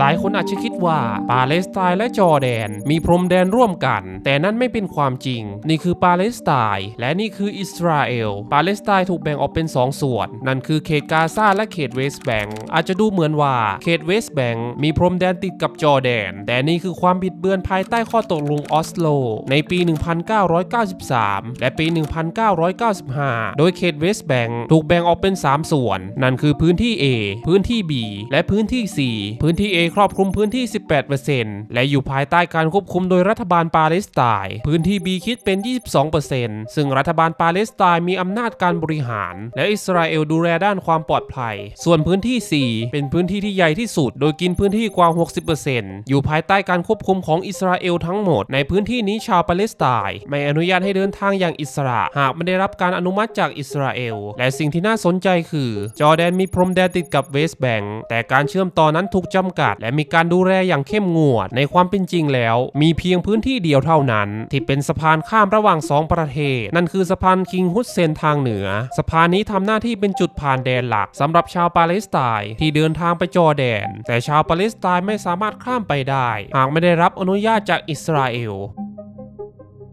หลายคนอาจจะคิดว่าปาเลสไตน์และจอร์แดน มีพรมแดนร่วมกัน แต่นั่นไม่เป็นความจริง นี่คือปาเลสไตน์และนี่คืออิสราเอล ปาเลสไตน์ถูกแบ่งออกเป็น 2 ส่วน นั่นคือเขตกาซาและเขตเวสต์แบงอาจจะดูเหมือนว่าเขตเวสต์แบงมีพรมแดนติดกับจอร์แดน แต่นี่คือความผิดเบือนภายใต้ข้อตกลงออสโล ในปี 1993 และปี 1995 โดยเขตเวสต์แบงถูกแบ่งออกเป็น 3 ส่วน นั่นคือพื้นที่ A พื้นที่ B และพื้นที่ C พื้นที่ A ครอบคลุมพื้นที่ 18%และอยู่ภายใต้การควบคุมโดยรัฐบาลปาเลสไตน์พื้นที่ B คิดเป็น 22%ซึ่งรัฐบาลปาเลสไตน์มีอำนาจการบริหาร และอิสราเอลดูแลด้านความปลอดภัย ส่วนพื้นที่ C เป็นพื้นที่ที่ใหญ่ที่สุด โดยกินพื้นที่กว่า 60%อยู่ภายใต้การควบคุมของอิสราเอลทั้งหมด ในพื้นที่นี้ชาวปาเลสไตน์ไม่อนุญาตให้เดินทางอย่างอิสระ หากไม่ได้รับการอนุมัติจากอิสราเอล และสิ่งที่น่าสนใจคือ จอร์แดนมีพรมแดนติดกับเวสต์แบงก์แต่การเชื่อมต่อนั้นถูกจำกัดและมีการดูแลอย่างเข้มงวดในความเป็นจริงแล้ว มีเพียงพื้นที่เดียวเท่านั้น ที่เป็นสะพานข้ามระหว่างสองประเทศ นั่นคือสะพานคิงฮุสเซนทางเหนือ สะพานนี้ทำหน้าที่เป็นจุดผ่านแดนหลักสำหรับชาวปาเลสไตน์ที่เดินทางไปจอร์แดน แต่ชาวปาเลสไตน์ไม่สามารถข้ามไปได้ หากไม่ได้รับอนุญาตจากอิสราเอล